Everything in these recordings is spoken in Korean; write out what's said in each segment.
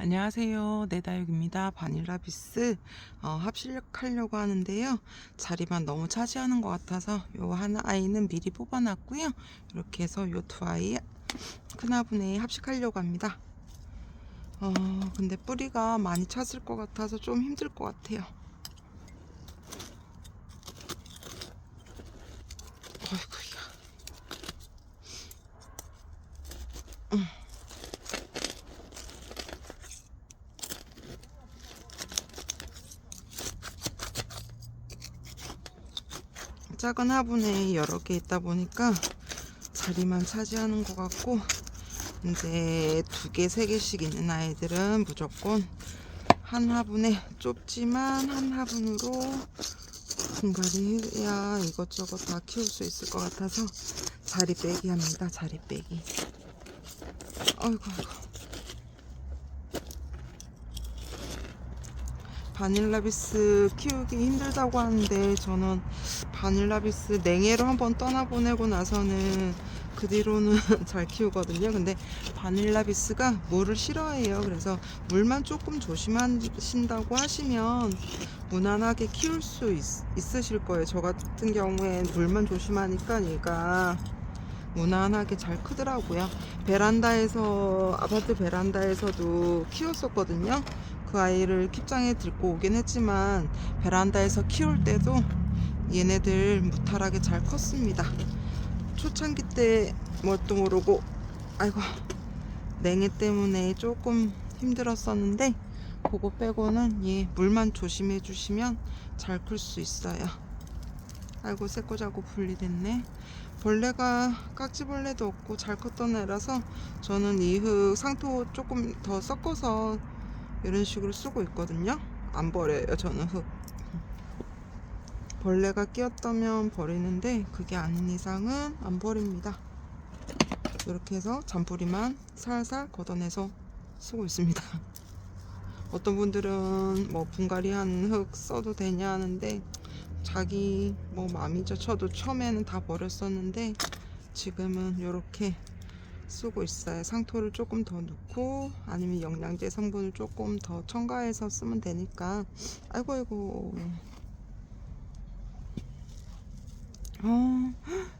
안녕하세요. 네다육입니다. 바닐라비스 어, 합실하려고 하는데요. 자리만 너무 차지하는 것 같아서 요 하나 아이는 미리 뽑아놨고요. 이렇게 해서 요 두 아이 큰 화분에 합식하려고 합니다. 어, 근데 뿌리가 많이 찼을 것 같아서 좀 힘들 것 같아요. 작은 화분에 여러 개 있다 보니까 자리만 차지하는 것 같고 이제 두 개, 세 개씩 있는 아이들은 무조건 한 화분에 좁지만 한 화분으로 분갈이 해야 이것저것 다 키울 수 있을 것 같아서 자리 빼기 합니다. 자리 빼기. 아이고 아이고. 바닐라비스 키우기 힘들다고 하는데 저는 바닐라비스 냉해로 한번 떠나보내고 나서는 그 뒤로는 잘 키우거든요. 근데 바닐라비스가 물을 싫어해요. 그래서 물만 조금 조심하신다고 하시면 무난하게 키울 수 있, 있으실 거예요. 저 같은 경우에 물만 조심하니까 얘가 무난하게 잘 크더라고요. 베란다에서 아파트 베란다에서도 키웠었거든요. 그 아이를 킵장에 들고 오긴 했지만 베란다에서 키울 때도 얘네들 무탈하게 잘 컸습니다. 초창기 때 뭣도 모르고 아이고 냉해 때문에 조금 힘들었었는데 그거 빼고는 얘 물만 조심해 주시면 잘 클 수 있어요. 아이고 새꼬자고 분리됐네. 벌레가 깍지벌레도 없고 잘 컸던 애라서 저는 이 흙 상토 조금 더 섞어서 이런 식으로 쓰고 있거든요. 안 버려요, 저는 흙. 벌레가 끼었다면 버리는데 그게 아닌 이상은 안 버립니다. 이렇게 해서 잔뿌리만 살살 걷어내서 쓰고 있습니다. 어떤 분들은 뭐 분갈이 한 흙 써도 되냐 하는데 자기 뭐 마음이죠. 저도 처음에는 다 버렸었는데 지금은 이렇게 쓰고 있어요. 상토를 조금 더 넣고 아니면 영양제 성분을 조금 더 첨가해서 쓰면 되니까 아이고 아이고 어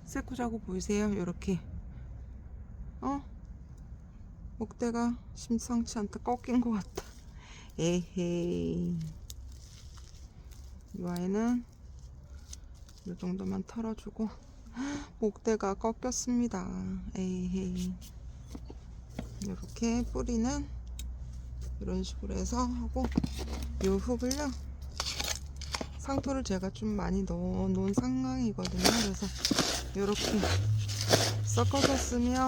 새꾸자고 보이세요? 이렇게 어 목대가 심상치 않다 꺾인 것 같다 에헤이 이 아이는 이 정도만 털어주고 목대가 꺾였습니다. 에이헤이. 이렇게 뿌리는 이런 식으로 해서 하고 이 흙을요 상토를 제가 좀 많이 넣어 놓은 상황이거든요. 그래서 이렇게 섞어서 쓰면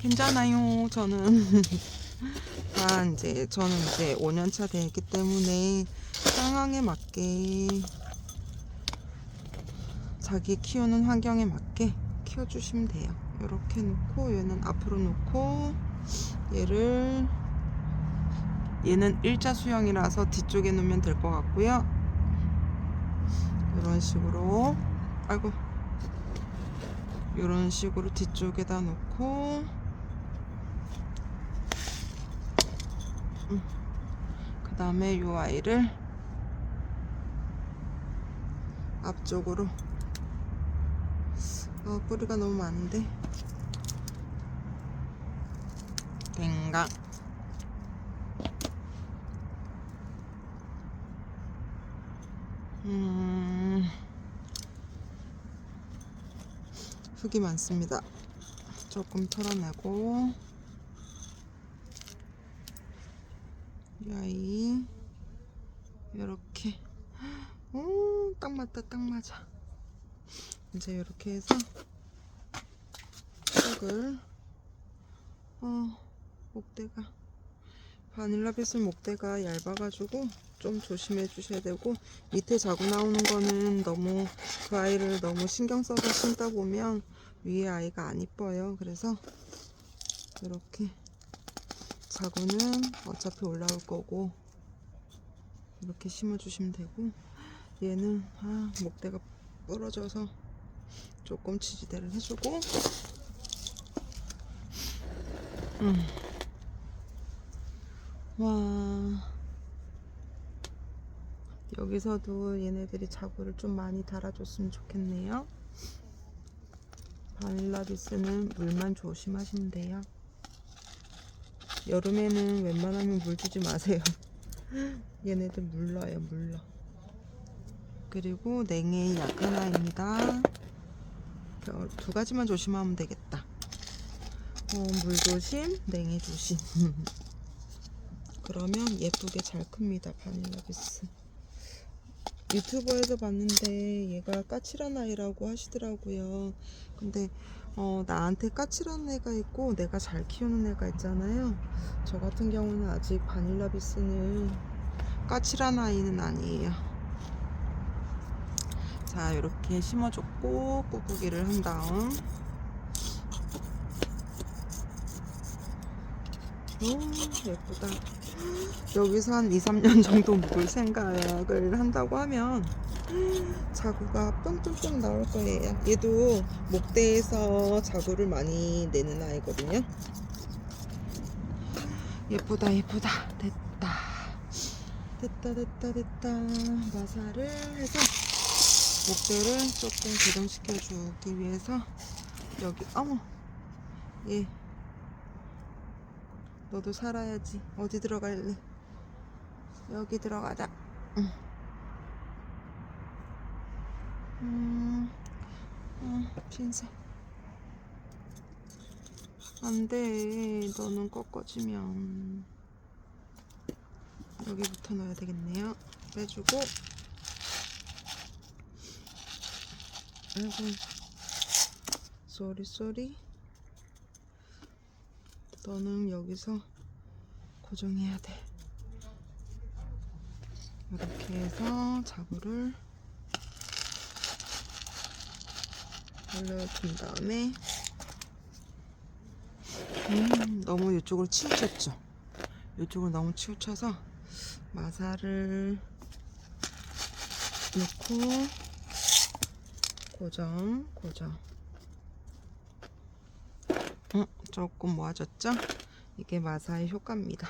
괜찮아요. 저는 다 이제 저는 이제 5년차 되기 때문에 상황에 맞게 자기 키우는 환경에 맞게 키워주시면 돼요. 이렇게 놓고 얘는 앞으로 놓고 얘를 얘는 일자 수영이라서 뒤쪽에 놓으면 될 것 같고요. 이런 식으로. 아이고. 이런 식으로 뒤쪽에다 놓고. 그 다음에 이 아이를 앞쪽으로. 아 뿌리가 너무 많은데. 댕강. 음 흙이 많습니다. 조금 털어내고. 이 아이. 이렇게. 오딱 맞다 딱 맞아. 이제 이렇게 해서 흙을 어 목대가 바닐라빛은 목대가 얇아가지고 좀 조심해 주셔야 되고 밑에 자고 나오는 거는 너무 그 아이를 너무 신경 써서 심다 보면 위에 아이가 안 이뻐요 그래서 이렇게 자구는 어차피 올라올 거고 이렇게 심어 주시면 되고 얘는 아 목대가 부러져서 조금 지지대를 해주고 음. 와. 여기서도 얘네들이 자구를 좀 많이 달아줬으면 좋겠네요. 바닐라비스는 물만 조심하시면 돼요. 여름에는 웬만하면 물 주지 마세요. 얘네들 물러요, 물러. 그리고 냉해의 약한 아이입니다. 어, 두 가지만 조심하면 되겠다. 어, 물 조심, 냉해 조심. 그러면 예쁘게 잘 큽니다, 바닐라비스. 유튜버에서 봤는데 얘가 까칠한 아이라고 하시더라고요. 근데 어, 나한테 까칠한 애가 있고 내가 잘 키우는 애가 있잖아요. 저 같은 경우는 아직 바닐라 비스는 까칠한 아이는 아니에요. 자, 이렇게 심어줬고 꾹꾹이를 한 다음 오, 예쁘다. 여기서 한 2, 3년 정도 묵을 생각을 한다고 하면 자구가 뿅뿅뿅 나올 거예요. 얘도 목대에서 자구를 많이 내는 아이거든요. 예쁘다, 예쁘다. 됐다. 됐다, 됐다, 됐다. 마사를 해서 목대를 조금 고정시켜 주기 위해서 여기, 어머, 얘. 너도 살아야지. 어디 들어갈래? 여기 들어가자. 응. 음, 음, 핀셋. 안 돼. 너는 꺾어지면. 여기부터 넣어야 되겠네요. 빼주고. 아이고. 쏘리, 쏘리. 너는 여기서 고정해야 돼. 이렇게 해서 자구를 올려준 다음에 음, 너무 이쪽으로 치우쳤죠. 이쪽으로 너무 치우쳐서 마사를 넣고 고정, 고정. 음, 조금 모아졌죠? 이게 마사의 효과입니다.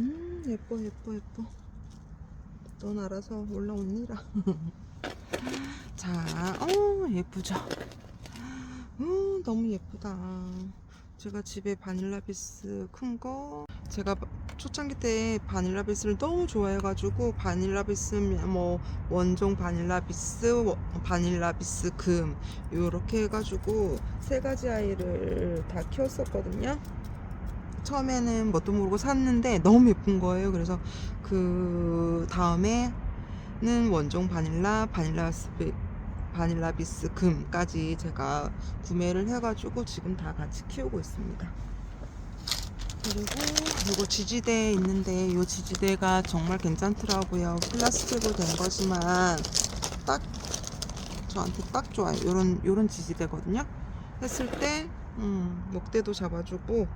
음, 예뻐, 예뻐, 예뻐. 넌 알아서 올라오니라. 자, 어, 예쁘죠? 어, 너무 예쁘다. 제가 집에 바닐라비스 큰 거, 제가 초창기 때 바닐라비스를 너무 좋아해가지고 바닐라비스 뭐 원종 바닐라비스, 워- 바닐라비스 금 요렇게 해가지고 세 가지 아이를 다 키웠었거든요. 처음에는 뭣도 모르고 샀는데 너무 예쁜 거예요. 그래서 그 다음에는 원종 바닐라, 바닐라스 바닐라비스 금까지 제가 구매를 해가지고 지금 다 같이 키우고 있습니다. 그리고 이거 지지대 있는데 이 지지대가 정말 괜찮더라고요. 플라스틱으로 된 거지만 딱 저한테 딱 좋아요. 요런 요런 지지대거든요. 했을 때 음, 목대도 잡아주고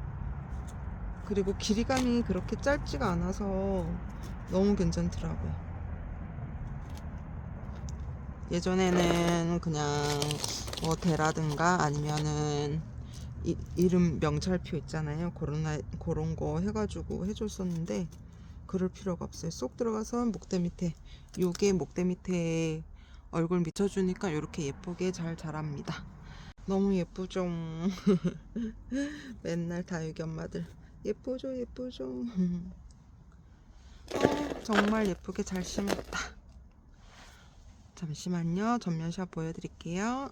그리고 길이감이 그렇게 짧지가 않아서 너무 괜찮더라고요. 예전에는 그냥 뭐 대라든가 아니면은 이, 이름 명찰표 있잖아요. 그런 아- 그런 거 해가지고 해줬었는데 그럴 필요가 없어요. 쏙 들어가서 목대 밑에 요게 목대 밑에 얼굴 미쳐주니까 이렇게 예쁘게 잘 자랍니다. 너무 예쁘죠. 맨날 다육이 엄마들 예쁘죠, 예쁘죠. 어, 정말 예쁘게 잘 심었다. 잠시만요. 전면샷 보여드릴게요.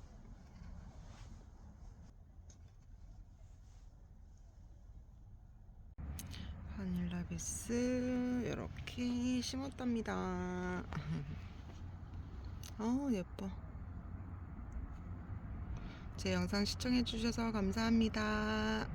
바닐라비스 이렇게 심었답니다. 어 예뻐. 제 영상 시청해주셔서 감사합니다.